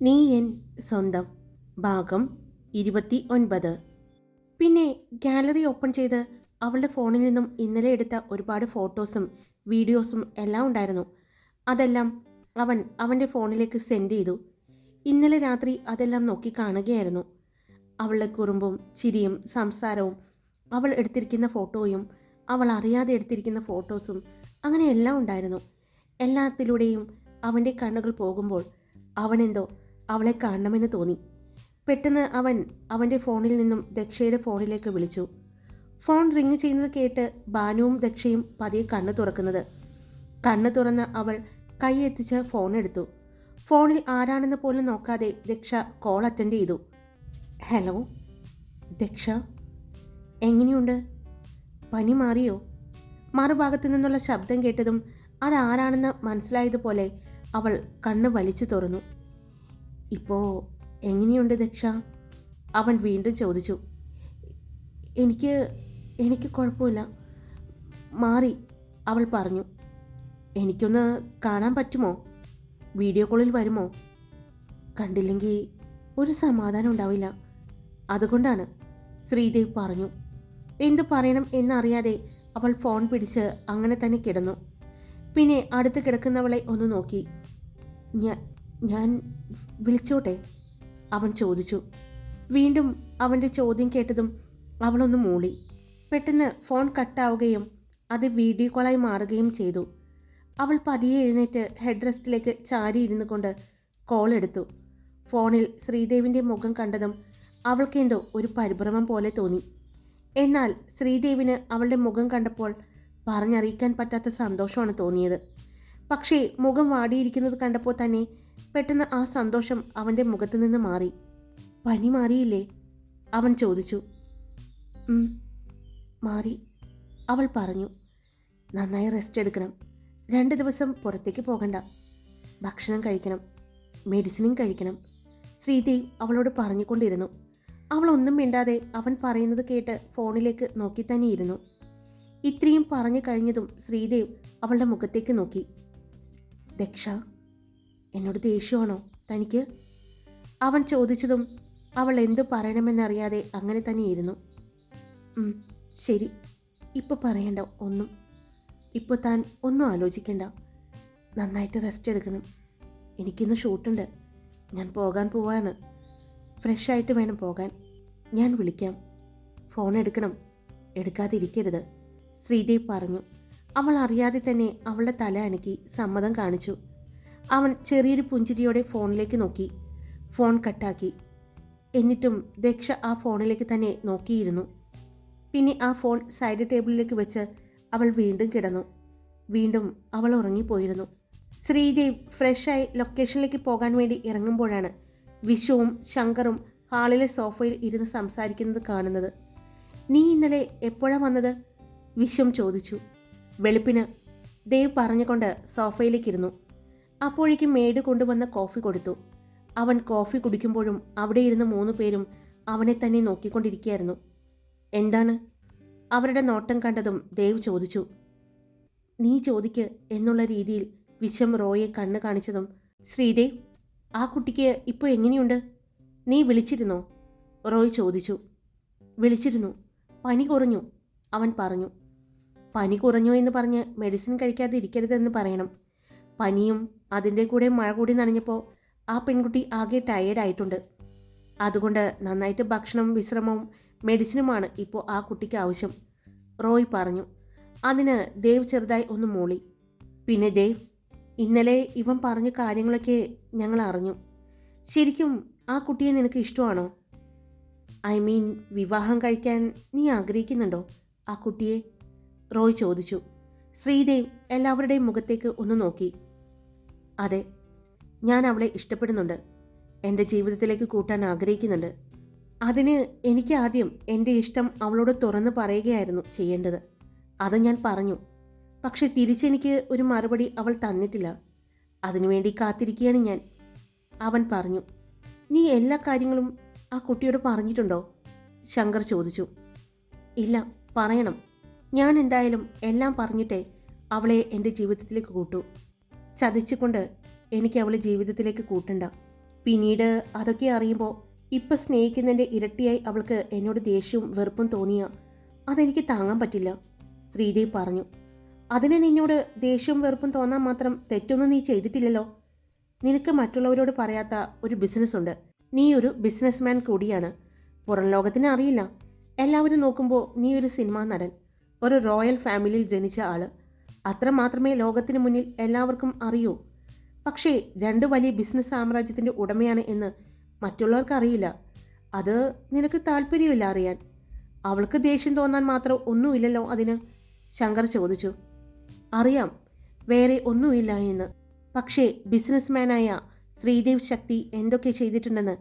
നീ എൻ സ്വന്തം ഭാഗം ഇരുപത്തി ഒൻപത്. പിന്നെ ഗാലറി ഓപ്പൺ ചെയ്ത് അവളുടെ ഫോണിൽ നിന്നും ഇന്നലെ എടുത്ത ഒരുപാട് ഫോട്ടോസും വീഡിയോസും എല്ലാം ഉണ്ടായിരുന്നു. അതെല്ലാം അവൻ അവന്റെ ഫോണിലേക്ക് സെൻഡ് ചെയ്തു. ഇന്നലെ രാത്രി അതെല്ലാം നോക്കി കാണുകയായിരുന്നു. അവളുടെ കുറുമ്പും ചിരിയും സംസാരവും അവൾ എടുത്തിരിക്കുന്ന ഫോട്ടോയും അവൾ അറിയാതെ എടുത്തിരിക്കുന്ന ഫോട്ടോസും അങ്ങനെ എല്ലാം ഉണ്ടായിരുന്നു. എല്ലാത്തിലൂടെയും അവന്റെ കണ്ണുകൾ പോകുമ്പോൾ അവനെന്തോ അവളെ കാണണമെന്ന് തോന്നി. പെട്ടെന്ന് അവൻ അവന്റെ ഫോണിൽ നിന്നും ദക്ഷയുടെ ഫോണിലേക്ക് വിളിച്ചു. ഫോൺ റിങ് ചെയ്യുന്നത് കേട്ട് ബാനുവും ദക്ഷയും പതിയെ കണ്ണു തുറക്കുന്നത്. കണ്ണു തുറന്ന് അവൾ കൈ എത്തിച്ച് ഫോൺ എടുത്തു. ഫോണിൽ ആരാണെന്ന് പോലും നോക്കാതെ ദക്ഷ കോൾ അറ്റൻഡ് ചെയ്തു. ഹലോ ദക്ഷ? എങ്ങനെയുണ്ട്? പനി മാറിയോ? മറുഭാഗത്തു നിന്നുള്ള ശബ്ദം കേട്ടതും അതാരാണെന്ന് മനസ്സിലായതുപോലെ അവൾ കണ്ണ് വലിച്ചു തുറന്നു. ഇപ്പോൾ എങ്ങനെയുണ്ട് ദക്ഷ? അവൻ വീണ്ടും ചോദിച്ചു. എനിക്ക് എനിക്ക് കുഴപ്പമില്ല. മാറി അവൾ പറഞ്ഞു. എനിക്കൊന്ന് കാണാൻ പറ്റുമോ? വീഡിയോ കോളിൽ വരുമോ? കണ്ടില്ലെങ്കിൽ ഒരു സമാധാനം ഉണ്ടാവില്ല. അതുകൊണ്ടാണ് ശ്രീദേവ് പറഞ്ഞു. എന്തു പറയണം എന്നറിയാതെ അവൾ ഫോൺ പിടിച്ച് അങ്ങനെ തന്നെ കിടന്നു. പിന്നെ അടുത്ത് കിടക്കുന്നവളെ ഒന്ന് നോക്കി. ഞാൻ ഞാൻ വിളിച്ചോട്ടെ? അവൻ ചോദിച്ചു. വീണ്ടും അവന്റെ ചോദ്യം കേട്ടതും അവളൊന്ന് മൂളി. പെട്ടെന്ന് ഫോൺ കട്ടാവുകയും അത് വീഡിയോ കോളായി മാറുകയും ചെയ്തു. അവൾ പതിയെ എഴുന്നേറ്റ് ഹെഡ് റെസ്റ്റിലേക്ക് ചാരിയിരുന്നു കൊണ്ട് കോൾ എടുത്തു. ഫോണിൽ ശ്രീദേവിന്റെ മുഖം കണ്ടതും അവൾക്കെന്തോ ഒരു പരിഭ്രമം പോലെ തോന്നി. എന്നാൽ ശ്രീദേവിന് അവളുടെ മുഖം കണ്ടപ്പോൾ പറഞ്ഞറിയിക്കാൻ പറ്റാത്ത സന്തോഷമാണ് തോന്നിയത്. പക്ഷേ മുഖം വാടിയിരിക്കുന്നത് കണ്ടപ്പോൾ തന്നെ പെട്ടെന്ന് ആ സന്തോഷം അവന്റെ മുഖത്ത് നിന്ന് മാറി. പനി മാറിയില്ലേ? അവൻ ചോദിച്ചു. മാറി. അവൾ പറഞ്ഞു നന്നായി റെസ്റ്റ് എടുക്കണം. രണ്ട് ദിവസം പുറത്തേക്ക് പോകണ്ട. ഭക്ഷണം കഴിക്കണം. മെഡിസിനും കഴിക്കണം. ശ്രീദേവ് അവളോട് പറഞ്ഞുകൊണ്ടിരുന്നു. അവളൊന്നും മിണ്ടാതെ അവൻ പറയുന്നത് കേട്ട് ഫോണിലേക്ക് നോക്കി തന്നെ ഇരുന്നു ഇത്രയും പറഞ്ഞു കഴിഞ്ഞതും ശ്രീദേവ് അവളുടെ മുഖത്തേക്ക് നോക്കി. ദക്ഷ എന്നോട് ദേഷ്യമാണോ? തനിക്ക്? അവൻ ചോദിച്ചതും അവൾ എന്തു പറയണമെന്നറിയാതെ അങ്ങനെ തന്നെയിരുന്നു ശരി. ഇപ്പൊ പറയണ്ട ഒന്നും. ഇപ്പോൾ താൻ ഒന്നും ആലോചിക്കണ്ട. നന്നായിട്ട് റെസ്റ്റ് എടുക്കണം. എനിക്കിന്ന് ഷൂട്ടുണ്ട് ഞാൻ പോകാൻ പോവാണ്. ഫ്രഷായിട്ട് വേണം പോകാൻ. ഞാൻ വിളിക്കാം. ഫോൺ എടുക്കണം. എടുക്കാതിരിക്കരുത്. ശ്രീദേവ് പറഞ്ഞു. അവൾ അറിയാതെ തന്നെ അവളുടെ തല അനക്കി സമ്മതം കാണിച്ചു. അവൻ ചെറിയൊരു പുഞ്ചിരിയോടെ ഫോണിലേക്ക് നോക്കി. ഫോൺ കട്ടാക്കി. എന്നിട്ടും ദക്ഷ ആ ഫോണിലേക്ക് തന്നെ നോക്കിയിരുന്നു. പിന്നെ ആ ഫോൺ സൈഡ് ടേബിളിലേക്ക് വെച്ച് അവൾ വീണ്ടും കിടന്നു. വീണ്ടും അവൾ ഉറങ്ങിപ്പോയിരുന്നു. ശ്രീദേവ് ഫ്രഷായി ലൊക്കേഷനിലേക്ക് പോകാൻ വേണ്ടി ഇറങ്ങുമ്പോഴാണ് വിഷുവും ശങ്കറും ഹാളിലെ സോഫയിൽ ഇരുന്ന് സംസാരിക്കുന്നത് കാണുന്നത്. നീ ഇന്നലെ എപ്പോഴാണ് വന്നത്? വിശ്വം ചോദിച്ചു. വെളുപ്പിന് ദേവ് പറഞ്ഞുകൊണ്ട് സോഫയിലേക്കിരുന്നു അപ്പോഴേക്കും മേഡ് കൊണ്ടുവന്ന കോഫി കൊടുത്തു. അവൻ കോഫി കുടിക്കുമ്പോഴും അവിടെ ഇരുന്ന് മൂന്ന് പേരും അവനെ തന്നെ നോക്കിക്കൊണ്ടിരിക്കുകയായിരുന്നു. എന്താണ്? അവരുടെ നോട്ടം കണ്ടതും ദേവ് ചോദിച്ചു. നീ ചോദിക്ക് എന്നുള്ള രീതിയിൽ വിശം റോയെ കണ്ണ് കാണിച്ചതും ശ്രീദേവ് ആ കുട്ടിക്ക് ഇപ്പോൾ എങ്ങനെയുണ്ട്? നീ വിളിച്ചിരുന്നോ? റോയ് ചോദിച്ചു. വിളിച്ചിരുന്നു. പനി കുറഞ്ഞു അവൻ പറഞ്ഞു. പനി കുറഞ്ഞു എന്ന് പറഞ്ഞ് മെഡിസിൻ കഴിക്കാതെ ഇരിക്കരുതെന്ന് പറയണം. പനിയും അതിന്റെ കൂടെ മഴ കൂടി നനഞ്ഞപ്പോൾ ആ പെൺകുട്ടി ആകെ ടയേർഡായിട്ടുണ്ട് അതുകൊണ്ട് നന്നായിട്ട് ഭക്ഷണവും വിശ്രമവും മെഡിസിനുമാണ് ഇപ്പോൾ ആ കുട്ടിക്ക് ആവശ്യം. റോയ് പറഞ്ഞു അതിന് ദേവ് ചെറുതായി ഒന്ന് മൂളി. പിന്നെ ദേവ് ഇന്നലെ ഇവൻ പറഞ്ഞ കാര്യങ്ങളൊക്കെ ഞങ്ങൾ അറിഞ്ഞു. ശരിക്കും ആ കുട്ടിയെ നിനക്ക് ഇഷ്ടമാണോ? ഐ മീൻ വിവാഹം കഴിക്കാൻ നീ ആഗ്രഹിക്കുന്നുണ്ടോ? ആ കുട്ടിയെ റോയ് ചോദിച്ചു. ശ്രീദേവ് എല്ലാവരുടെയും മുഖത്തേക്ക് ഒന്ന് നോക്കി. അതെ ഞാൻ അവളെ ഇഷ്ടപ്പെടുന്നുണ്ട്. എന്റെ ജീവിതത്തിലേക്ക് കൂട്ടാൻ ആഗ്രഹിക്കുന്നുണ്ട്. അതിന് എനിക്ക് ആദ്യം എന്റെ ഇഷ്ടം അവളോട് തുറന്ന് പറയുകയായിരുന്നു ചെയ്യേണ്ടത്. അത് ഞാൻ പറഞ്ഞു. പക്ഷെ തിരിച്ചെനിക്ക് ഒരു മറുപടി അവൾ തന്നിട്ടില്ല. അതിനുവേണ്ടി കാത്തിരിക്കുകയാണ് ഞാൻ. അവൻ പറഞ്ഞു നീ എല്ലാ കാര്യങ്ങളും ആ കുട്ടിയോട് പറഞ്ഞിട്ടുണ്ടോ? ശങ്കർ ചോദിച്ചു. ഇല്ല പറയണം. ഞാൻ എന്തായാലും എല്ലാം പറഞ്ഞിട്ടേ അവളെ എന്റെ ജീവിതത്തിലേക്ക് കൂട്ടൂ. ചതിച്ചുകൊണ്ട് എനിക്ക് അവളെ ജീവിതത്തിലേക്ക് കൂട്ടണ്ട. പിന്നീട് അതൊക്കെ അറിയുമ്പോൾ ഇപ്പം സ്നേഹിക്കുന്നതിന്റെ ഇരട്ടിയായി അവൾക്ക് എന്നോട് ദേഷ്യവും വെറുപ്പും തോന്നിയ അതെനിക്ക് താങ്ങാൻ പറ്റില്ല ശ്രീദേവ് പറഞ്ഞു. അതിന് നിന്നോട് ദേഷ്യവും വെറുപ്പും തോന്നാൻ മാത്രം തെറ്റൊന്നും നീ ചെയ്തിട്ടില്ലല്ലോ. നിനക്ക് മറ്റുള്ളവരോട് പറയാത്ത ഒരു ബിസിനസ് ഉണ്ട്. നീ ഒരു ബിസിനസ്മാൻ കൂടിയാണ്. പുറം ലോകത്തിന് അറിയില്ല. എല്ലാവരും നോക്കുമ്പോൾ നീ ഒരു സിനിമാ നടൻ. ഒരു റോയൽ ഫാമിലിയിൽ ജനിച്ച ആൾ. അത്ര മാത്രമേ ലോകത്തിന് മുന്നിൽ എല്ലാവർക്കും അറിയൂ. പക്ഷേ രണ്ട് വലിയ ബിസിനസ് സാമ്രാജ്യത്തിന്റെ ഉടമയാണ് എന്ന് മറ്റുള്ളവർക്ക് അറിയില്ല. അത് നിനക്ക് താല്പര്യമില്ല അറിയാൻ. അവൾക്ക് ദേഷ്യം തോന്നാൻ മാത്രം ഒന്നുമില്ലല്ലോ അതിന്? ശങ്കർ ചോദിച്ചു. അറിയാം വേറെ ഒന്നുമില്ല എന്ന്. പക്ഷേ ബിസിനസ്മാനായ ശ്രീദേവ് ശക്തി എന്തൊക്കെ ചെയ്തിട്ടുണ്ടെന്ന്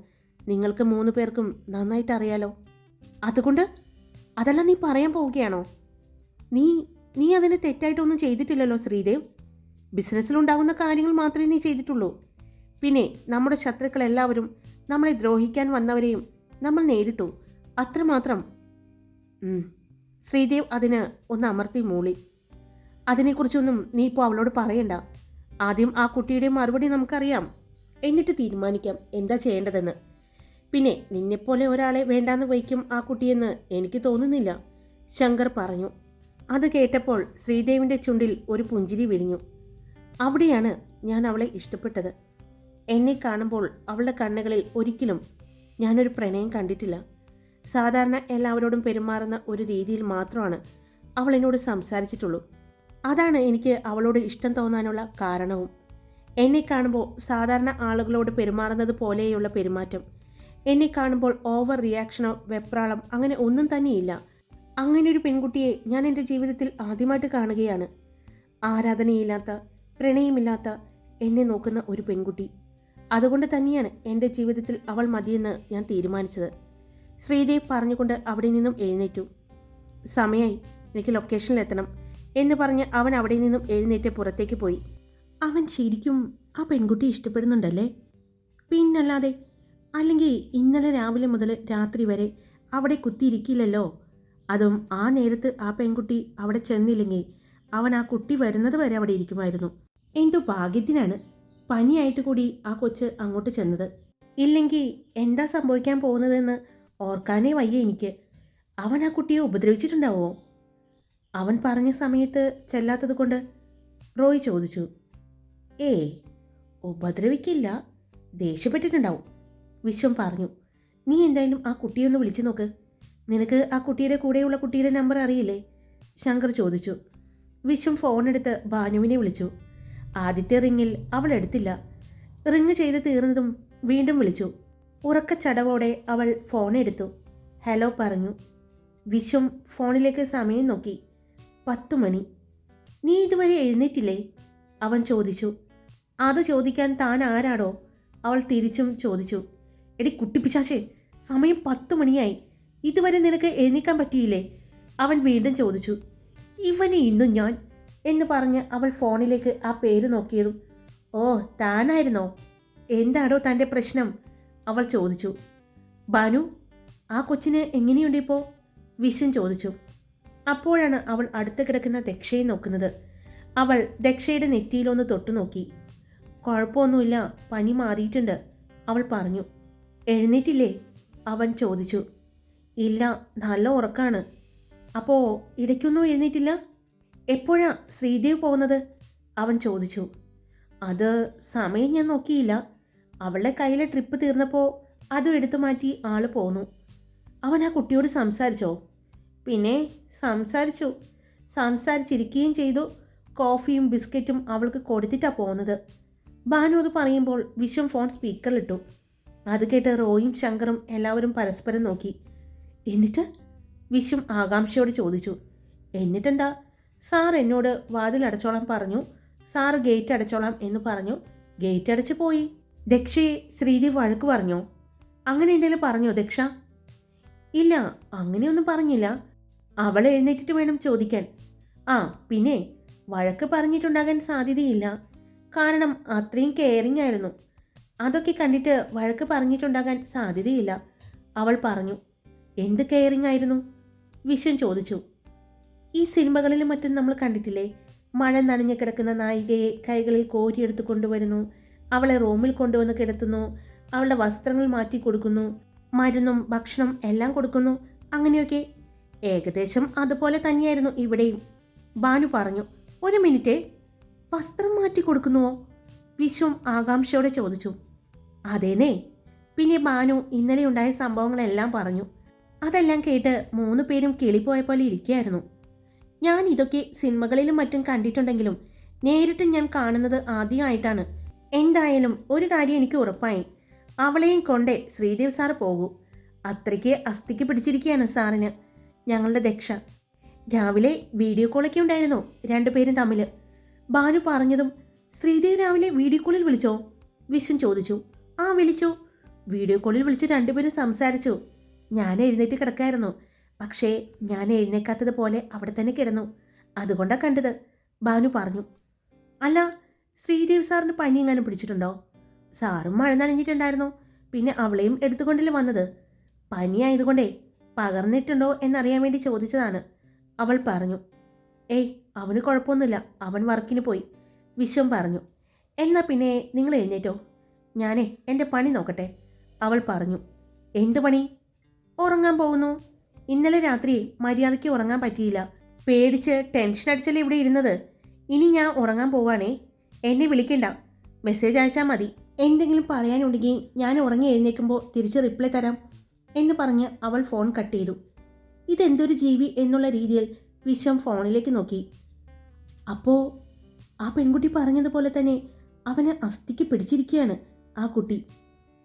നിങ്ങൾക്ക് മൂന്ന് പേർക്കും നന്നായിട്ട് അറിയാലോ? അതുകൊണ്ട് അതെല്ലാം നീ പറയാൻ പോവുകയാണോ? നീ നീ അതിന് തെറ്റായിട്ടൊന്നും ചെയ്തിട്ടില്ലല്ലോ ശ്രീദേവ്. ബിസിനസ്സിലുണ്ടാകുന്ന കാര്യങ്ങൾ മാത്രമേ നീ ചെയ്തിട്ടുള്ളൂ. പിന്നെ നമ്മുടെ ശത്രുക്കളെല്ലാവരും നമ്മളെ ദ്രോഹിക്കാൻ വന്നവരെയും നമ്മൾ നേരിട്ടു. അത്രമാത്രം. ശ്രീദേവ് അതിന് ഒന്ന് അമർത്തി മൂളി. അതിനെക്കുറിച്ചൊന്നും നീ ഇപ്പോൾ അവളോട് പറയണ്ട. ആദ്യം ആ കുട്ടിയുടെ മറുപടി നമുക്കറിയാം. എന്നിട്ട് തീരുമാനിക്കാം എന്താ ചെയ്യേണ്ടതെന്ന്. പിന്നെ നിന്നെപ്പോലെ ഒരാളെ വേണ്ടാന്ന് വയ്ക്കും ആ കുട്ടിയെന്ന് എനിക്ക് തോന്നുന്നില്ല. ശങ്കർ പറഞ്ഞു. അത് കേട്ടപ്പോൾ ശ്രീദേവിന്റെ ചുണ്ടിൽ ഒരു പുഞ്ചിരി വിരിഞ്ഞു. അവിടെയാണ് ഞാൻ അവളെ ഇഷ്ടപ്പെട്ടത്. എന്നെ കാണുമ്പോൾ അവളുടെ കണ്ണുകളിൽ ഒരിക്കലും ഞാനൊരു പ്രണയം കണ്ടിട്ടില്ല. സാധാരണ എല്ലാവരോടും പെരുമാറുന്ന ഒരു രീതിയിൽ മാത്രമാണ് അവൾ എന്നോട് സംസാരിച്ചിട്ടുള്ളൂ. അതാണ് എനിക്ക് അവളോട് ഇഷ്ടം തോന്നാനുള്ള കാരണവും. എന്നെ കാണുമ്പോൾ സാധാരണ ആളുകളോട് പെരുമാറുന്നത് പോലെയുള്ള പെരുമാറ്റം. എന്നെ കാണുമ്പോൾ ഓവർ റിയാക്ഷനോ വെപ്രാളം അങ്ങനെ ഒന്നും തന്നെയില്ല. അങ്ങനെ ഒരു പെൺകുട്ടിയെ ഞാൻ എന്റെ ജീവിതത്തിൽ ആദ്യമായിട്ട് കാണുകയാണ്. ആരാധനയില്ലാത്ത പ്രണയമില്ലാത്ത എന്നെ നോക്കുന്ന ഒരു പെൺകുട്ടി. അതുകൊണ്ട് തന്നെയാണ് എന്റെ ജീവിതത്തിൽ അവൾ മതിയെന്ന് ഞാൻ തീരുമാനിച്ചത്. ശ്രീദേവ് പറഞ്ഞുകൊണ്ട് അവിടെ നിന്നും എഴുന്നേറ്റു. സമയായി എനിക്ക് ലൊക്കേഷനിലെത്തണം എന്ന് പറഞ്ഞ് അവൻ അവിടെ നിന്നും എഴുന്നേറ്റ് പുറത്തേക്ക് പോയി. അവൻ ശരിക്കും ആ പെൺകുട്ടി ഇഷ്ടപ്പെടുന്നുണ്ടല്ലേ? പിന്നല്ലാതെ അല്ലെങ്കിൽ ഇന്നലെ രാവിലെ മുതൽ രാത്രി വരെ അവിടെ കുത്തിയിരിക്കില്ലല്ലോ. അതും ആ നേരത്ത് ആ പെൺകുട്ടി അവിടെ ചെന്നില്ലെങ്കിൽ അവൻ ആ കുട്ടി വരുന്നത് വരെ അവിടെ ഇരിക്കുമായിരുന്നു. എന്തോ ഭാഗ്യത്തിനാണ് പനിയായിട്ട് കൂടി ആ കൊച്ച് അങ്ങോട്ട് ചെന്നത്. ഇല്ലെങ്കിൽ എന്താ സംഭവിക്കാൻ പോകുന്നതെന്ന് ഓർക്കാനേ വയ്യ എനിക്ക്. അവൻ ആ കുട്ടിയെ ഉപദ്രവിച്ചിട്ടുണ്ടാവോ? അവൻ പറഞ്ഞ സമയത്ത് ചെല്ലാത്തത് കൊണ്ട് റോയ് ചോദിച്ചു. ഏ ഉപദ്രവിക്കില്ല ദേഷ്യപ്പെട്ടിട്ടുണ്ടാവും വിശ്വം പറഞ്ഞു. നീ എന്തായാലും ആ കുട്ടിയൊന്ന് വിളിച്ചു നോക്ക്. നിനക്ക് ആ കുട്ടിയുടെ കൂടെയുള്ള കുട്ടിയുടെ നമ്പർ അറിയില്ലേ? ശങ്കർ ചോദിച്ചു. വിശ്വം ഫോണെടുത്ത് ഭാനുവിനെ വിളിച്ചു. ആദ്യത്തെ റിങ്ങിൽ അവൾ എടുത്തില്ല. റിങ് ചെയ്ത് തീർന്നതും വീണ്ടും വിളിച്ചു. ഉറക്കച്ചടവോടെ അവൾ ഫോൺ എടുത്തു. ഹലോ പറഞ്ഞു. വിശ്വം ഫോണിലേക്ക് സമയം നോക്കി. പത്തു മണി. നീ ഇതുവരെ എഴുന്നേറ്റില്ലേ? അവൻ ചോദിച്ചു. അത് ചോദിക്കാൻ താൻ ആരാടോ? അവൾ തിരിച്ചും ചോദിച്ചു. എടി കുട്ടിപ്പിശാശേ സമയം പത്തു മണിയായി. ഇതുവരെ നിനക്ക് എഴുന്നേക്കാൻ പറ്റിയില്ലേ? അവൻ വീണ്ടും ചോദിച്ചു. ഇവനെ ഇന്നും ഞാൻ എന്ന് പറഞ്ഞ് അവൾ ഫോണിലേക്ക് ആ പേര് നോക്കിയതും ഓ താനായിരുന്നോ? എന്താണോ തന്റെ പ്രശ്നം? അവൾ ചോദിച്ചു. ബാനു ആ കൊച്ചിന് എങ്ങനെയുണ്ട് ഇപ്പോൾ വിശ്വൻ ചോദിച്ചു. അപ്പോഴാണ് അവൾ അടുത്ത് കിടക്കുന്ന ദക്ഷയെ നോക്കുന്നത്. അവൾ ദക്ഷയുടെ നെറ്റിയിലൊന്ന് തൊട്ടു നോക്കി. കുഴപ്പമൊന്നുമില്ല പനി മാറിയിട്ടുണ്ട് അവൾ പറഞ്ഞു. എഴുന്നേറ്റില്ലേ? അവൻ ചോദിച്ചു. ഇല്ല നല്ല ഉറക്കാണ്. അപ്പോൾ ഇടയ്ക്കൊന്നും എഴുന്നേറ്റില്ല? എപ്പോഴാ ശ്രീദേവ് പോകുന്നത്? അവൻ ചോദിച്ചു. അത് സമയം ഞാൻ നോക്കിയില്ല. അവളുടെ കയ്യിലെ ട്രിപ്പ് തീർന്നപ്പോൾ അതും എടുത്തു മാറ്റി ആൾ പോന്നു. അവൻ ആ കുട്ടിയോട് സംസാരിച്ചോ? പിന്നെ സംസാരിച്ചു. സംസാരിച്ചിരിക്കുകയും ചെയ്തു. കോഫിയും ബിസ്ക്കറ്റും അവൾക്ക് കൊടുത്തിട്ടാണ് പോകുന്നത്. ഭാനു അത് പറയുമ്പോൾ വിശ്വം ഫോൺ സ്പീക്കറിലിട്ടു അത് കേട്ട് റോയും ശങ്കറും എല്ലാവരും പരസ്പരം നോക്കി. എന്നിട്ട് വിശ്വം ആകാംക്ഷയോട് ചോദിച്ചു. എന്നിട്ടെന്താ? സാർ എന്നോട് വാതിൽ അടച്ചോളാൻ പറഞ്ഞു. സാർ ഗേറ്റ് അടച്ചോളാം എന്ന് പറഞ്ഞു. ഗേറ്റ് അടച്ചു പോയി. ദക്ഷയെ ശ്രീദേവ് വഴക്ക് പറഞ്ഞോ. അങ്ങനെ എന്തെങ്കിലും പറഞ്ഞോ ദക്ഷ? ഇല്ല അങ്ങനെയൊന്നും പറഞ്ഞില്ല. അവൾ എഴുന്നേറ്റിട്ട് വേണം ചോദിക്കാൻ. ആ പിന്നെ വഴക്ക് പറഞ്ഞിട്ടുണ്ടാകാൻ സാധ്യതയില്ല. കാരണം അത്രയും കെയറിങ് ആയിരുന്നു. അതൊക്കെ കണ്ടിട്ട് വഴക്ക് പറഞ്ഞിട്ടുണ്ടാകാൻ സാധ്യതയില്ല. അവൾ പറഞ്ഞു. എന്ത് കെയറിങ് ആയിരുന്നു? വിശ്വൻ ചോദിച്ചു. ഈ സിനിമകളിലും മറ്റും നമ്മൾ കണ്ടിട്ടില്ലേ? മഴ നനഞ്ഞു കിടക്കുന്ന നായികയെ കൈകളിൽ കോരിയെടുത്ത് കൊണ്ടുവരുന്നു. അവളെ റൂമിൽ കൊണ്ടുവന്ന് കിടത്തുന്നു. അവളുടെ വസ്ത്രങ്ങൾ മാറ്റി കൊടുക്കുന്നു. മരുന്നും ഭക്ഷണം എല്ലാം കൊടുക്കുന്നു. അങ്ങനെയൊക്കെ. ഏകദേശം അതുപോലെ തന്നെയായിരുന്നു ഇവിടെയും. ബാനു പറഞ്ഞു ഒരു മിനിറ്റേ വസ്ത്രം മാറ്റി കൊടുക്കുന്നുവോ? വിശ്വം ആകാംക്ഷയോടെ ചോദിച്ചു. അതേനേ പിന്നെ ബാനു ഇന്നലെ ഉണ്ടായ സംഭവങ്ങളെല്ലാം പറഞ്ഞു. അതെല്ലാം കേട്ട് മൂന്ന് പേരും കിളിപ്പോയ പോലെ ഇരിക്കുകയായിരുന്നു. ഞാൻ ഇതൊക്കെ സിനിമകളിലും മറ്റും കണ്ടിട്ടുണ്ടെങ്കിലും നേരിട്ട് ഞാൻ കാണുന്നത് ആദ്യമായിട്ടാണ്. എന്തായാലും ഒരു കാര്യം എനിക്ക് ഉറപ്പായി. അവളെയും കൊണ്ടേ ശ്രീദേവ് സാർ പോകൂ. അത്രയ്ക്ക് അസ്ഥിക്ക് പിടിച്ചിരിക്കുകയാണ് സാറിന്. ഞങ്ങളുടെ ദക്ഷ. രാവിലെ വീഡിയോ കോളൊക്കെ ഉണ്ടായിരുന്നു രണ്ടുപേരും തമ്മിൽ ബാനു പറഞ്ഞതും ശ്രീദേവ് രാവിലെ വീഡിയോ കോളിൽ വിളിച്ചോ? വിശ്വൻ ചോദിച്ചു. ആ വിളിച്ചു. വീഡിയോ കോളിൽ വിളിച്ച് രണ്ടുപേരും സംസാരിച്ചു. ഞാൻ എഴുന്നേറ്റ് കിടക്കായിരുന്നു. പക്ഷേ ഞാൻ എഴുന്നേക്കാത്തത് പോലെ അവിടെ തന്നെ കിടന്നു. അതുകൊണ്ടാണ് കണ്ടത്. ബാനു പറഞ്ഞു. അല്ല ശ്രീദേവ് സാറിന് പനി എങ്ങാനും പിടിച്ചിട്ടുണ്ടോ? സാറും മഴ നനഞ്ഞിട്ടുണ്ടായിരുന്നു. പിന്നെ അവളെയും എടുത്തുകൊണ്ടല്ലേ വന്നത്? പനിയായതുകൊണ്ടേ പകർന്നിട്ടുണ്ടോ എന്നറിയാൻ വേണ്ടി ചോദിച്ചതാണ്. അവൾ പറഞ്ഞു. ഏയ് അവന് കുഴപ്പമൊന്നുമില്ല. അവൻ വർക്കിന് പോയി. വിശ്വം പറഞ്ഞു. എന്നാ പിന്നെ നിങ്ങൾ എഴുന്നേറ്റോ? ഞാനേ എന്റെ പണി നോക്കട്ടെ. അവൾ പറഞ്ഞു. എന്ത് പണി? ഉറങ്ങാൻ പോകുന്നു. ഇന്നലെ രാത്രി മര്യാദയ്ക്ക് ഉറങ്ങാൻ പറ്റിയില്ല. പേടിച്ച് ടെൻഷൻ അടിച്ചല്ലേ ഇവിടെ ഇരുന്നത്? ഇനി ഞാൻ ഉറങ്ങാൻ പോവാണേ. എന്നെ വിളിക്കണ്ട. മെസ്സേജ് അയച്ചാൽ മതി. എന്തെങ്കിലും പറയാനുണ്ടെങ്കിൽ ഞാൻ ഉറങ്ങി എഴുന്നേൽക്കുമ്പോൾ തിരിച്ച് റിപ്ലൈ തരാം എന്ന് പറഞ്ഞ് അവൾ ഫോൺ കട്ട് ചെയ്തു. ഇതെന്തൊരു ജീവി എന്നുള്ള രീതിയിൽ വിശ്വം ഫോണിലേക്ക് നോക്കി. അപ്പോൾ ആ പെൺകുട്ടി പറഞ്ഞതുപോലെ തന്നെ അവനെ അസ്ഥിക്ക് പിടിച്ചിരിക്കുകയാണ് ആ കുട്ടി.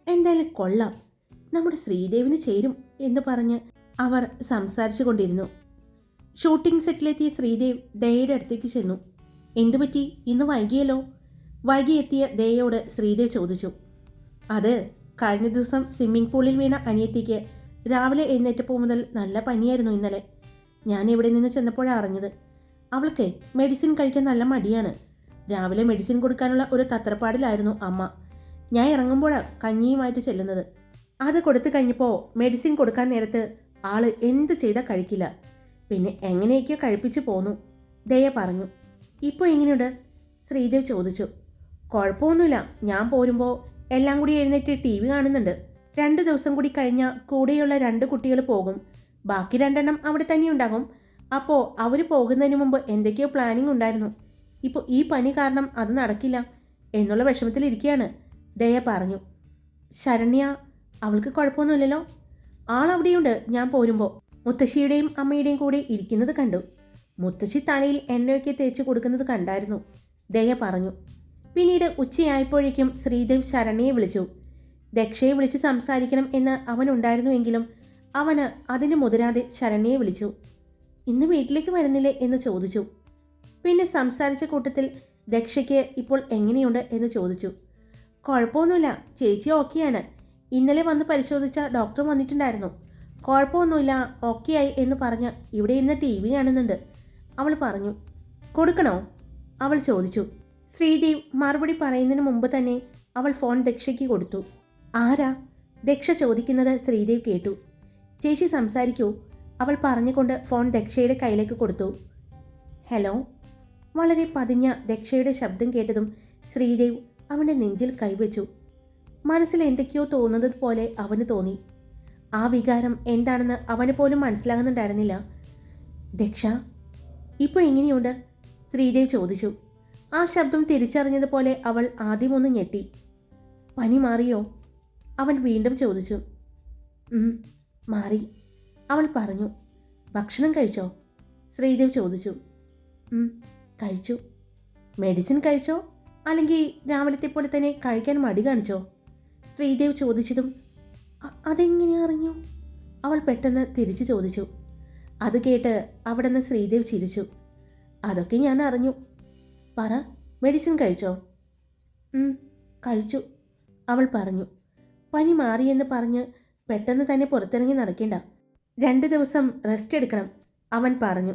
എന്തായാലും കൊള്ളാം. നമ്മുടെ ശ്രീദേവിന് ചേരും എന്ന് പറഞ്ഞ് അവർ സംസാരിച്ചു കൊണ്ടിരുന്നു. ഷൂട്ടിംഗ് സെറ്റിലെത്തിയ ശ്രീദേവ് ദയയുടെ അടുത്തേക്ക് ചെന്നു. എന്തു പറ്റി? ഇന്ന് വൈകിയല്ലോ? വൈകി എത്തിയ ദയയോട് ശ്രീദേവ് ചോദിച്ചു. അത് കഴിഞ്ഞ ദിവസം സ്വിമ്മിംഗ് പൂളിൽ വീണ അനിയത്തിക്ക് രാവിലെ എഴുന്നേറ്റപ്പോൾ മുതൽ നല്ല പനിയായിരുന്നു ഇന്നലെ. ഞാൻ ഇവിടെ നിന്ന് ചെന്നപ്പോഴാണ് അറിഞ്ഞത്. അവൾക്ക് മെഡിസിൻ കഴിക്കാൻ നല്ല മടിയാണ്. രാവിലെ മെഡിസിൻ കൊടുക്കാനുള്ള ഒരു തത്രപ്പാടിലായിരുന്നു അമ്മ. ഞാൻ ഇറങ്ങുമ്പോഴാണ് കഞ്ഞിയുമായിട്ട് ചെല്ലുന്നത്. അത് കൊടുത്തു കഴിഞ്ഞപ്പോൾ മെഡിസിൻ കൊടുക്കാൻ നേരത്ത് ആൾ എന്ത് ചെയ്താൽ കഴിക്കില്ല. പിന്നെ എങ്ങനെയൊക്കെയോ കഴിപ്പിച്ച് പോന്നു. ദയ പറഞ്ഞു. ഇപ്പോൾ എങ്ങനെയുണ്ട്? ശ്രീദേവ് ചോദിച്ചു. കുഴപ്പമൊന്നുമില്ല. ഞാൻ പോരുമ്പോൾ എല്ലാം കൂടി എഴുന്നേറ്റ് ടി വി കാണുന്നുണ്ട്. രണ്ട് ദിവസം കൂടി കഴിഞ്ഞാൽ കൂടെയുള്ള രണ്ട് കുട്ടികൾ പോകും. ബാക്കി രണ്ടെണ്ണം അവിടെ തന്നെ ഉണ്ടാകും. അപ്പോൾ അവർ പോകുന്നതിന് മുമ്പ് എന്തൊക്കെയോ പ്ലാനിങ് ഉണ്ടായിരുന്നു. ഇപ്പോൾ ഈ പനി കാരണം അത് നടക്കില്ല. എന്നുള്ള വിഷമത്തിലിരിക്കുകയാണ്. ദയ പറഞ്ഞു. ശരണ്യ അവൾക്ക് കുഴപ്പമൊന്നുമില്ലല്ലോ. ആളവിടെയുണ്ട് ഞാൻ പോരുമ്പോൾ മുത്തശ്ശിയുടെയും അമ്മയുടെയും കൂടെ ഇരിക്കുന്നത് കണ്ടു. മുത്തശ്ശി തലയിൽ എണ്ണയൊക്കെ തേച്ച് കൊടുക്കുന്നത് കണ്ടായിരുന്നു. ദയ പറഞ്ഞു. പിന്നീട് ഉച്ചയായപ്പോഴേക്കും ശ്രീദേവ് ശരണയെ വിളിച്ചു. ദക്ഷയെ വിളിച്ച് സംസാരിക്കണം എന്ന് അവനുണ്ടായിരുന്നുവെങ്കിലും അവന് അതിന് മുതിരാതെ ശരണ്യെ വിളിച്ചു. ഇന്ന് വീട്ടിലേക്ക് വരുന്നില്ലേ? എന്ന് ചോദിച്ചു. പിന്നെ സംസാരിച്ച കൂട്ടത്തിൽ ദക്ഷയ്ക്ക് ഇപ്പോൾ എങ്ങനെയുണ്ട്? എന്ന് ചോദിച്ചു. കുഴപ്പമൊന്നുമില്ല. ചേച്ചി ഓക്കെയാണ്. ഇന്നലെ വന്ന് പരിശോധിച്ച ഡോക്ടർ വന്നിട്ടുണ്ടായിരുന്നു. കുഴപ്പമൊന്നുമില്ല ഓക്കെ ആയി എന്ന് പറഞ്ഞ് ഇവിടെ ഇരുന്ന് ടി വി കാണുന്നുണ്ട്. അവൾ പറഞ്ഞു കൊടുക്കണോ? അവൾ ചോദിച്ചു. ശ്രീദേവ് മറുപടി പറയുന്നതിന് മുമ്പ് തന്നെ അവൾ ഫോൺ ദക്ഷയ്ക്ക് കൊടുത്തു. ആരാ? ദക്ഷ ചോദിക്കുന്നത് ശ്രീദേവ് കേട്ടു. ചേച്ചി സംസാരിക്കൂ. അവൾ പറഞ്ഞുകൊണ്ട് ഫോൺ ദക്ഷയുടെ കയ്യിലേക്ക് കൊടുത്തു. ഹലോ? വളരെ പതിഞ്ഞ ദക്ഷയുടെ ശബ്ദം കേട്ടതും ശ്രീദേവ് അവന്റെ നെഞ്ചിൽ കൈവച്ചു. മനസ്സിൽ എന്തൊക്കെയോ തോന്നുന്നത് പോലെ അവന് തോന്നി. ആ വികാരം എന്താണെന്ന് അവന് പോലും മനസ്സിലാകുന്നുണ്ടായിരുന്നില്ല. ദക്ഷ ഇപ്പോൾ എങ്ങനെയുണ്ട്? ശ്രീദേവ് ചോദിച്ചു. ആ ശബ്ദം തിരിച്ചറിഞ്ഞതുപോലെ അവൾ ആദ്യമൊന്ന് ഞെട്ടി. പനി മാറിയോ? അവൻ വീണ്ടും ചോദിച്ചു. "ഉം, മാറി. അവൾ പറഞ്ഞു. ഭക്ഷണം കഴിച്ചോ? ശ്രീദേവ് ചോദിച്ചു. കഴിച്ചു. മെഡിസിൻ കഴിച്ചോ? അല്ലെങ്കിൽ രാവിലത്തെ പോലെ തന്നെ കഴിക്കാൻ മടി കാണിച്ചോ? ശ്രീദേവ് ചോദിച്ചതും "അ- അതെങ്ങനെ അറിഞ്ഞു? അവൾ പെട്ടെന്ന് തിരിച്ചു ചോദിച്ചു. അത് കേട്ട് അവിടെ നിന്ന് ശ്രീദേവ് ചിരിച്ചു. അതൊക്കെ ഞാൻ അറിഞ്ഞു. പറ മെഡിസിൻ കഴിച്ചോ? കഴിച്ചു അവൾ പറഞ്ഞു. പനി മാറിയെന്ന് പറഞ്ഞ് പെട്ടെന്ന് തന്നെ പുറത്തിറങ്ങി നടക്കേണ്ട. രണ്ട് ദിവസം റെസ്റ്റ് എടുക്കണം അവൻ പറഞ്ഞു.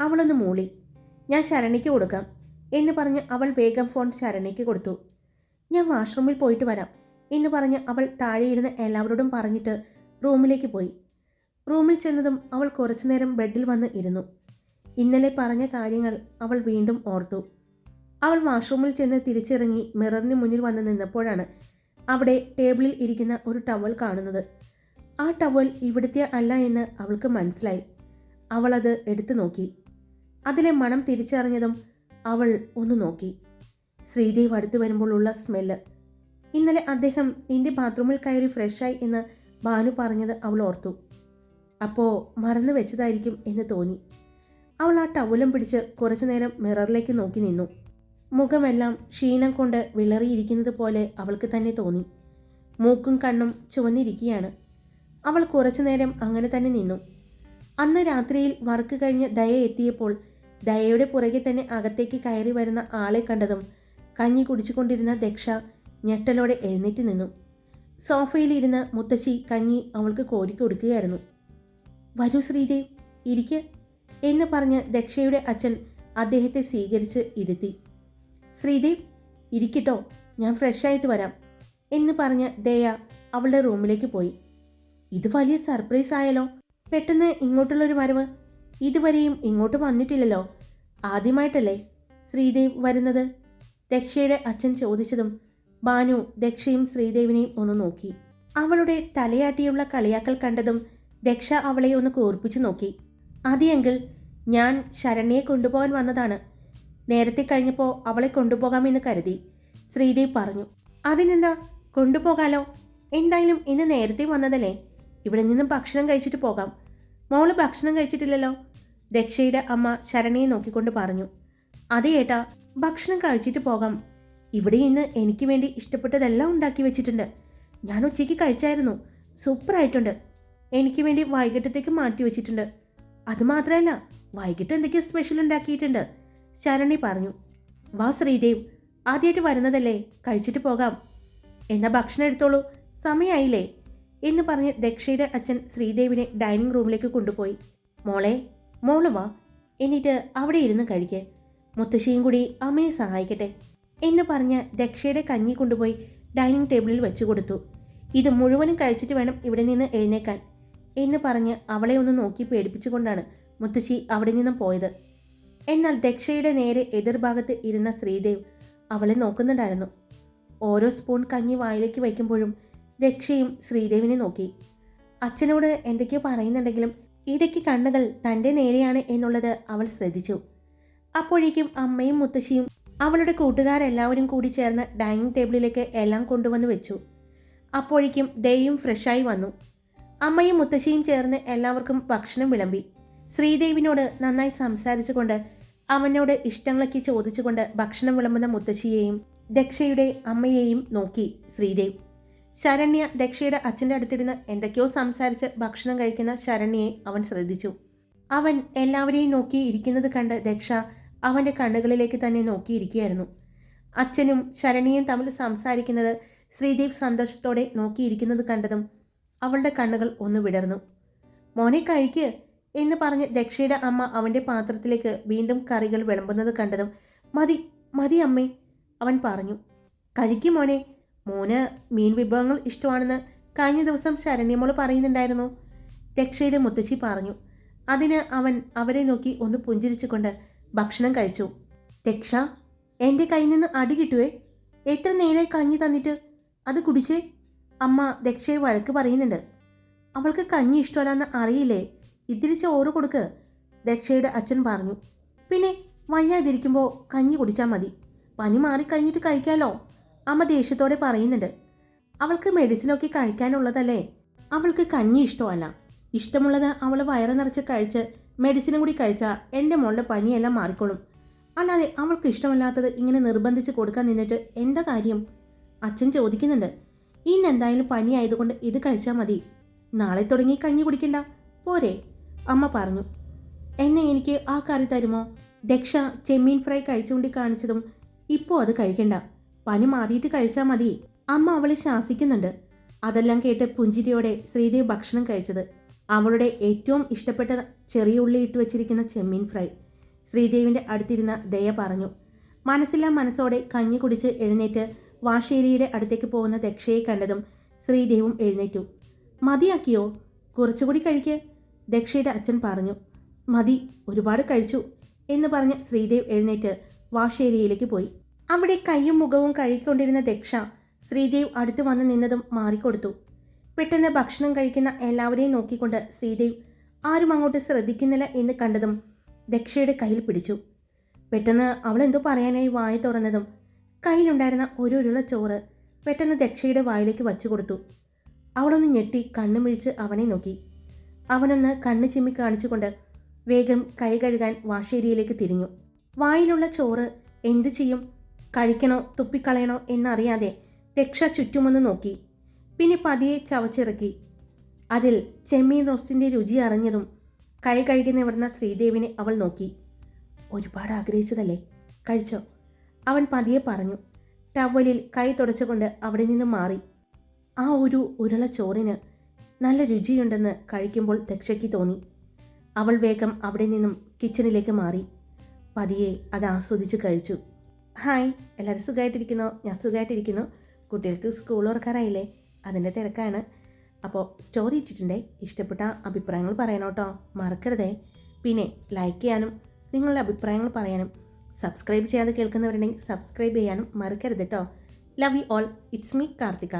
അവളൊന്ന് മൂളി. ഞാൻ ശരണിക്ക് കൊടുക്കാം എന്ന് പറഞ്ഞ് അവൾ വേഗം ഫോൺ ശരണിക്ക് കൊടുത്തു. ഞാൻ വാഷ്റൂമിൽ പോയിട്ട് വരാം എന്ന് പറഞ്ഞ് അവൾ താഴെ ഇരുന്ന് എല്ലാവരോടും പറഞ്ഞിട്ട് റൂമിലേക്ക് പോയി. റൂമിൽ ചെന്നതും അവൾ കുറച്ചുനേരം ബെഡിൽ വന്ന് ഇരുന്നു. ഇന്നലെ പറഞ്ഞ കാര്യങ്ങൾ അവൾ വീണ്ടും ഓർത്തു. അവൾ വാഷ്റൂമിൽ ചെന്ന് തിരിച്ചിറങ്ങി മിററിന് മുന്നിൽ വന്ന് നിന്നപ്പോഴാണ് അവിടെ ടേബിളിൽ ഇരിക്കുന്ന ഒരു ടവൽ കാണുന്നത്. ആ ടവൽ ഇവിടുത്തെ അല്ല എന്ന് അവൾക്ക് മനസ്സിലായി. അവളത് എടുത്തു നോക്കി. അതിലെ മണം തിരിച്ചറിഞ്ഞതും അവൾ ഒന്ന് നോക്കി. ശ്രീദേവ് അടുത്ത് വരുമ്പോൾ ഉള്ള സ്മെല്ല് ഇന്നലെ അദ്ദേഹം എന്റെ ബാത്റൂമിൽ കയറി ഫ്രഷായി എന്ന് ഭാനു പറഞ്ഞത് അവൾ ഓർത്തു. അപ്പോൾ മറന്നു വെച്ചതായിരിക്കും എന്ന് തോന്നി. അവൾ ആ ടവലും പിടിച്ച് കുറച്ചു നേരം മിററിലേക്ക് നോക്കി നിന്നു. മുഖമെല്ലാം ക്ഷീണം കൊണ്ട് വിളറിയിരിക്കുന്നത് പോലെ അവൾക്ക് തന്നെ തോന്നി. മൂക്കും കണ്ണും ചുവന്നിരിക്കുകയാണ്. അവൾ കുറച്ചു നേരം അങ്ങനെ തന്നെ നിന്നു. അന്ന് രാത്രിയിൽ വർക്ക് കഴിഞ്ഞ് ദയ എത്തിയപ്പോൾ ദയയുടെ പുറകെ തന്നെ അകത്തേക്ക് കയറി വരുന്ന ആളെ കണ്ടതും കഞ്ഞി കുടിച്ചുകൊണ്ടിരുന്ന ദക്ഷ ഞെട്ടലോടെ എഴുന്നേറ്റ് നിന്നു. സോഫയിലിരുന്ന് മുത്തശ്ശി കഞ്ഞി അവൾക്ക് കോരിക്കൊടുക്കുകയായിരുന്നു വരൂ ശ്രീദേവ് ഇരിക്ക എന്ന് പറഞ്ഞ് ദക്ഷയുടെ അച്ഛൻ അദ്ദേഹത്തെ സ്വീകരിച്ച് ഇരുത്തി. ശ്രീദേവ് ഇരിക്കട്ടോ ഞാൻ ഫ്രഷായിട്ട് വരാം എന്ന് പറഞ്ഞ് ദയ അവളുടെ റൂമിലേക്ക് പോയി. ഇത് വലിയ സർപ്രൈസ് ആയല്ലോ പെട്ടെന്ന് ഇങ്ങോട്ടുള്ളൊരു വരവ്. ഇതുവരെയും ഇങ്ങോട്ട് വന്നിട്ടില്ലല്ലോ. ആദ്യമായിട്ടല്ലേ ശ്രീദേവ് വരുന്നത്? ദക്ഷയുടെ അച്ഛൻ ചോദിച്ചതും ബാനു ദക്ഷയും ശ്രീദേവിനെയും ഒന്ന് നോക്കി. അവളുടെ തലയാട്ടിയുള്ള കളിയാക്കൽ കണ്ടതും ദക്ഷ അവളെ ഒന്ന് കോർപ്പിച്ചു നോക്കി. അതിയെങ്കിൽ ഞാൻ ശരണ്യെ കൊണ്ടുപോകാൻ വന്നതാണ്. നേരത്തെ കഴിഞ്ഞപ്പോൾ അവളെ കൊണ്ടുപോകാമെന്ന് കരുതി ശ്രീദേവ് പറഞ്ഞു. അതിനെന്താ? കൊണ്ടുപോകാലോ? എന്തായാലും ഇന്ന് നേരത്തെ വന്നതല്ലേ. ഇവിടെ നിന്നും ഭക്ഷണം കഴിച്ചിട്ട് പോകാം. മോൾ ഭക്ഷണം കഴിച്ചിട്ടില്ലല്ലോ? ദക്ഷയുടെ അമ്മ ശരണിയെ നോക്കിക്കൊണ്ട് പറഞ്ഞു. അതേട്ടാ ഏട്ടാ ഭക്ഷണം കഴിച്ചിട്ട് പോകാം. ഇവിടെ ഇന്ന് എനിക്ക് വേണ്ടി ഇഷ്ടപ്പെട്ടതെല്ലാം ഉണ്ടാക്കി വെച്ചിട്ടുണ്ട്. ഞാൻ ഉച്ചയ്ക്ക് കഴിച്ചായിരുന്നു. സൂപ്പറായിട്ടുണ്ട് എനിക്ക് വേണ്ടി വൈകിട്ടത്തേക്ക് മാറ്റി വെച്ചിട്ടുണ്ട്. അതുമാത്രമല്ല വൈകിട്ട് എന്തൊക്കെയോ സ്പെഷ്യൽ ഉണ്ടാക്കിയിട്ടുണ്ട്. ശരണി പറഞ്ഞു വാ ശ്രീദേവ് ആദ്യമായിട്ട് വരുന്നതല്ലേ? കഴിച്ചിട്ട് പോകാം. എന്നാൽ ഭക്ഷണം എടുത്തോളൂ. സമയമായില്ലേ എന്ന് പറഞ്ഞ് ദക്ഷയുടെ അച്ഛൻ ശ്രീദേവിനെ ഡൈനിങ് റൂമിലേക്ക് കൊണ്ടുപോയി. മോളെ മോൾ വാ. എന്നിട്ട് അവിടെ ഇരുന്ന് കഴിക്ക്. മുത്തശ്ശിയും കൂടി അമ്മയെ സഹായിക്കട്ടെ എന്ന് പറഞ്ഞ് ദക്ഷയുടെ കഞ്ഞി കൊണ്ടുപോയി ഡൈനിങ് ടേബിളിൽ വെച്ചു കൊടുത്തു. ഇത് മുഴുവനും കഴിച്ചിട്ട് വേണം ഇവിടെ നിന്ന് എഴുന്നേക്കാൻ എന്ന് പറഞ്ഞ് അവളെ ഒന്ന് നോക്കി പേടിപ്പിച്ചുകൊണ്ടാണ് മുത്തശ്ശി അവിടെ നിന്നും പോയത്. എന്നാൽ ദക്ഷയുടെ നേരെ എതിർഭാഗത്ത് ഇരുന്ന ശ്രീദേവ് അവളെ നോക്കുന്നുണ്ടായിരുന്നു. ഓരോ സ്പൂൺ കഞ്ഞി വായിലേക്ക് വയ്ക്കുമ്പോഴും ദക്ഷയും ശ്രീദേവിനെ നോക്കി. അച്ഛനോട് എന്തൊക്കെയോ പറയുന്നുണ്ടെങ്കിലും ഇടയ്ക്ക് കണ്ണുകൾ തന്റെ നേരെയാണ് എന്നുള്ളത് അവൾ ശ്രദ്ധിച്ചു. അപ്പോഴേക്കും അമ്മയും മുത്തശ്ശിയും അവളുടെ കൂട്ടുകാരെല്ലാവരും കൂടി ചേർന്ന് ഡൈനിങ് ടേബിളിലേക്ക് എല്ലാം കൊണ്ടുവന്ന് വെച്ചു. അപ്പോഴേക്കും ദയും ഫ്രഷായി വന്നു. അമ്മയും മുത്തശ്ശിയും ചേർന്ന് എല്ലാവർക്കും ഭക്ഷണം വിളമ്പി. ശ്രീദേവിനോട് നന്നായി സംസാരിച്ചുകൊണ്ട് അവനോട് ഇഷ്ടങ്ങളൊക്കെ ചോദിച്ചുകൊണ്ട് ഭക്ഷണം വിളമ്പുന്ന മുത്തശ്ശിയെയും ദക്ഷയുടെ അമ്മയെയും നോക്കി ശ്രീദേവ്. ശരണ്യ ദക്ഷയുടെ അച്ഛന്റെ അടുത്തിരുന്ന് എന്തൊക്കെയോ സംസാരിച്ച് ഭക്ഷണം കഴിക്കുന്ന ശരണ്യയെ അവൻ ശ്രദ്ധിച്ചു. അവൻ എല്ലാവരെയും നോക്കി ഇരിക്കുന്നത് കണ്ട് ദക്ഷ അവന്റെ കണ്ണുകളിലേക്ക് തന്നെ നോക്കിയിരിക്കുകയായിരുന്നു. അച്ഛനും ശരണിയും തമ്മിൽ സംസാരിക്കുന്നത് ശ്രീദേവ് സന്തോഷത്തോടെ നോക്കിയിരിക്കുന്നത് കണ്ടതും അവളുടെ കണ്ണുകൾ ഒന്ന് വിടർന്നു. മോനെ കഴിക്ക് എന്ന് പറഞ്ഞ് ദക്ഷയുടെ അമ്മ അവന്റെ പാത്രത്തിലേക്ക് വീണ്ടും കറികൾ വിളമ്പുന്നത് കണ്ടതും മതി മതി അമ്മേ അവൻ പറഞ്ഞു. കഴിക്കും മോനെ മോന് മീൻ വിഭവങ്ങൾ ഇഷ്ടമാണെന്ന് കഴിഞ്ഞ ദിവസം ശരണ്യമോൾ പറയുന്നുണ്ടായിരുന്നു. ദക്ഷയുടെ മുത്തശ്ശി പറഞ്ഞു. അതിന് അവൻ അവരെ നോക്കി ഒന്ന് പുഞ്ചിരിച്ചുകൊണ്ട് ഭക്ഷണം കഴിച്ചു. രക്ഷ എന്റെ കയ്യിൽ നിന്ന് അടി കിട്ടുവേ. എത്ര നേരായി കഞ്ഞി തന്നിട്ട്? അത് കുടിച്ചേ. അമ്മ ദക്ഷയെ വഴക്ക് പറയുന്നുണ്ട്. അവൾക്ക് കഞ്ഞി ഇഷ്ടമല്ലെന്ന് അറിയില്ലേ? ഇത്തിരി ചോറ് കൊടുക്ക് ദക്ഷയുടെ അച്ഛൻ പറഞ്ഞു. പിന്നെ വയ്യാതിരിക്കുമ്പോൾ കഞ്ഞി കുടിച്ചാൽ മതി. പനി മാറിക്കഴിഞ്ഞിട്ട് കഴിക്കാമല്ലോ അമ്മ ദേഷ്യത്തോടെ പറയുന്നുണ്ട്. അവൾക്ക് മെഡിസിനൊക്കെ കഴിക്കാനുള്ളതല്ലേ? അവൾക്ക് കഞ്ഞി ഇഷ്ടമല്ല. ഇഷ്ടമുള്ളത് അവൾ വയറ് നിറച്ച് കഴിച്ച് മെഡിസിനും കൂടി കഴിച്ചാൽ എന്റെ മോളുടെ പനിയെല്ലാം മാറിക്കോളും. അല്ലാതെ അവൾക്ക് ഇഷ്ടമല്ലാത്തത് ഇങ്ങനെ നിർബന്ധിച്ച് കൊടുക്കാൻ നിന്നിട്ട് എന്താ കാര്യം? അച്ഛൻ ചോദിക്കുന്നുണ്ട്. ഇന്ന് എന്തായാലും പനി ആയതുകൊണ്ട് ഇത് കഴിച്ചാൽ മതി. നാളെ തുടങ്ങി കഞ്ഞി കുടിക്കണ്ട. പോരെ. അമ്മ പറഞ്ഞു. എന്നെ എനിക്ക് ആ കറി തരുമോ? ദക്ഷ ചെമ്മീൻ ഫ്രൈ കഴിച്ചുകൊണ്ട് കാണിച്ചതും ഇപ്പോൾ അത് കഴിക്കണ്ട. പനി മാറിയിട്ട് കഴിച്ചാൽ മതി. അമ്മ അവളെ ശാസിക്കുന്നുണ്ട്. അതെല്ലാം കേട്ട് പുഞ്ചിരിയോടെ ശ്രീദേവ് ഭക്ഷണം കഴിച്ചത്. അവളുടെ ഏറ്റവും ഇഷ്ടപ്പെട്ട ചെറിയ ഉള്ളി ഇട്ട് വെച്ചിരിക്കുന്ന ചെമ്മീൻ ഫ്രൈ. ശ്രീദേവിന്റെ അടുത്തിരുന്ന ദയ പറഞ്ഞു. മനസ്സില്ലാ മനസ്സോടെ കഞ്ഞി കുടിച്ച് എഴുന്നേറ്റ് വാശേരിയുടെ അടുത്തേക്ക് പോകുന്ന ദക്ഷയെ കണ്ടതും ശ്രീദേവും എഴുന്നേറ്റു. മതിയാക്കിയോ? കുറച്ചുകൂടി കഴിക്ക് ദക്ഷയുടെ അച്ഛൻ പറഞ്ഞു. മതി ഒരുപാട് കഴിച്ചു എന്ന് പറഞ്ഞ് ശ്രീദേവ് എഴുന്നേറ്റ് വാഷേരിയയിലേക്ക് പോയി. അവിടെ കൈയും മുഖവും കഴുകിക്കൊണ്ടിരുന്ന ദക്ഷ ശ്രീദേവ് അടുത്ത് വന്ന് നിന്നതും മാറിക്കൊടുത്തു. പെട്ടെന്ന് ഭക്ഷണം കഴിക്കുന്ന എല്ലാവരെയും നോക്കിക്കൊണ്ട് ശ്രീദേവ് ആരും അങ്ങോട്ട് ശ്രദ്ധിക്കുന്നില്ല എന്ന് കണ്ടതും ദക്ഷയുടെ കയ്യിൽ പിടിച്ചു. പെട്ടെന്ന് അവൾ എന്തോ പറയാനായി വായി തുറന്നതും കയ്യിലുണ്ടായിരുന്ന ഒരു ഉരുള ചോറ് പെട്ടെന്ന് ദക്ഷയുടെ വായിലേക്ക് വച്ചു കൊടുത്തു. അവളൊന്ന് ഞെട്ടി കണ്ണുമിഴിച്ച് അവനെ നോക്കി. അവനൊന്ന് കണ്ണ് ചിമ്മി കാണിച്ചുകൊണ്ട് വേഗം കൈ കഴുകാൻ വാഷേരിയിലേക്ക് തിരിഞ്ഞു. വായിലുള്ള ചോറ് എന്തു ചെയ്യും? കഴിക്കണോ? തുപ്പിക്കളയണോ? എന്നറിയാതെ ദക്ഷ ചുറ്റുമൊന്ന് നോക്കി. പിന്നെ പതിയെ ചവച്ചിറക്കി. അതിൽ ചെമ്മീൻ റോസ്റ്റിന്റെ രുചി അറിഞ്ഞതും കൈ കഴുകുന്ന ഇവിടുന്ന ശ്രീദേവിനെ അവൾ നോക്കി. ഒരുപാട് ആഗ്രഹിച്ചതല്ലേ? കഴിച്ചോ? അവൻ പതിയെ പറഞ്ഞു. ടവലിൽ കൈ തുടച്ചുകൊണ്ട് അവിടെ നിന്ന് മാറി. ആ ഒരു ഉരുള ചോറിന് നല്ല രുചിയുണ്ടെന്ന് കഴിക്കുമ്പോൾ ദക്ഷയ്ക്ക് തോന്നി. അവൾ വേഗം അവിടെ നിന്നും കിച്ചണിലേക്ക് മാറി. പതിയെ അത് ആസ്വദിച്ച് കഴിച്ചു. ഹായ് എല്ലാവരും സുഖമായിട്ടിരിക്കുന്നു? ഞാൻ സുഖമായിട്ടിരിക്കുന്നു. കുട്ടികൾക്ക് സ്കൂൾ തുറക്കാറായില്ലേ? അതിന്റെ തിരക്കാണ്. അപ്പോൾ സ്റ്റോറി ഇട്ടിട്ടുണ്ടേ? ഇഷ്ടപ്പെട്ട അഭിപ്രായങ്ങൾ പറയണം കേട്ടോ. മറക്കരുതേ. പിന്നെ ലൈക്ക് ചെയ്യാനും നിങ്ങളുടെ അഭിപ്രായങ്ങൾ പറയാനും സബ്സ്ക്രൈബ് ചെയ്യാതെ കേൾക്കുന്നവരുണ്ടെങ്കിൽ സബ്സ്ക്രൈബ് ചെയ്യാനും മറക്കരുത് കേട്ടോ. Love you all it's me Karthika